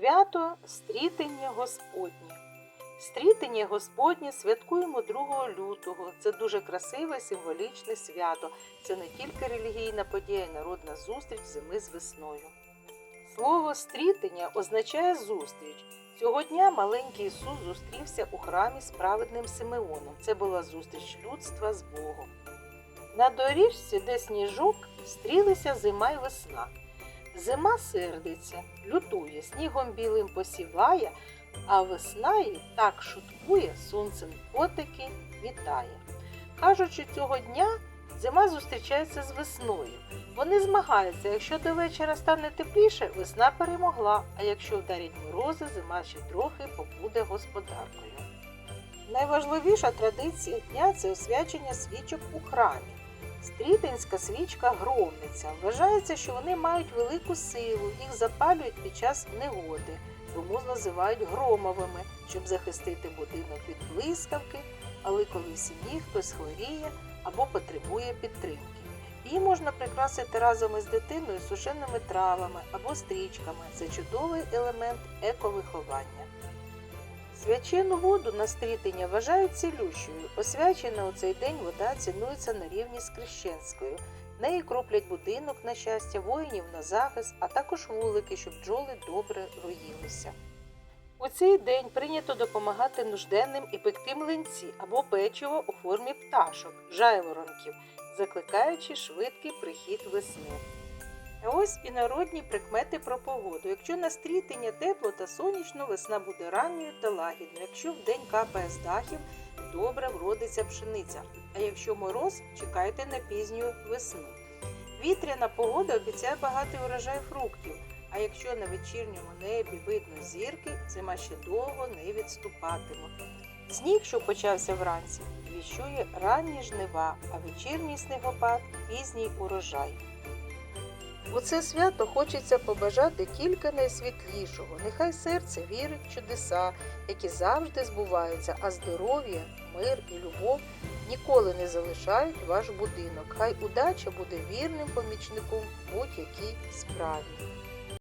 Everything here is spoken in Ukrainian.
Свято Стрітення Господнє. Стрітення Господнє святкуємо 2 лютого. Це дуже красиве символічне свято. Це не тільки релігійна подія, й народна зустріч зими з весною. Слово стрітення означає зустріч. Цього дня маленький Ісус зустрівся у храмі з праведним Симеоном. Це була зустріч людства з Богом. На доріжці, де сніжок, стрілися зима й весна. Зима сердиться, лютує, снігом білим посіває, а весна їй так шуткує, сонцем котики вітає. Кажуть, що цього дня зима зустрічається з весною. Вони змагаються, якщо до вечора стане тепліше, весна перемогла, а якщо вдарять морози, зима ще трохи побуде господаркою. Найважливіша традиція дня це освячення свічок у храмі. Стрітинська свічка громниця. Вважається, що вони мають велику силу, їх запалюють під час негоди, тому називають громовими, щоб захистити будинок від блискавки, але коли в сім'ї хтось хворіє або потребує підтримки. Її можна прикрасити разом із дитиною сушеними травами або стрічками. Це чудовий елемент ековиховання. Свячену воду на стрітення вважають цілющою. Освячена у цей день вода цінується на рівні з Крещенською. Неї кроплять будинок на щастя, воїнів на захист, а також вулики, щоб бджоли добре роїлися. У цей день прийнято допомагати нужденним і пекти млинці або печиво у формі пташок, жайворонків, закликаючи швидкий прихід весни. Ось і народні прикмети про погоду. Якщо на стрітення тепло та сонячно, весна буде ранньою та лагідною. Якщо вдень капає з дахів, добре вродиться пшениця. А якщо мороз, чекайте на пізню весну. Вітряна погода обіцяє багатий урожай фруктів. А якщо на вечірньому небі видно зірки, зима ще довго не відступатиме. Сніг, що почався вранці, віщує ранні жнива, а вечірній снегопад пізній урожай. У це свято хочеться побажати тільки найсвітлішого. Нехай серце вірить в чудеса, які завжди збуваються, а здоров'я, мир і любов ніколи не залишають ваш будинок. Хай удача буде вірним помічником будь-якій справі.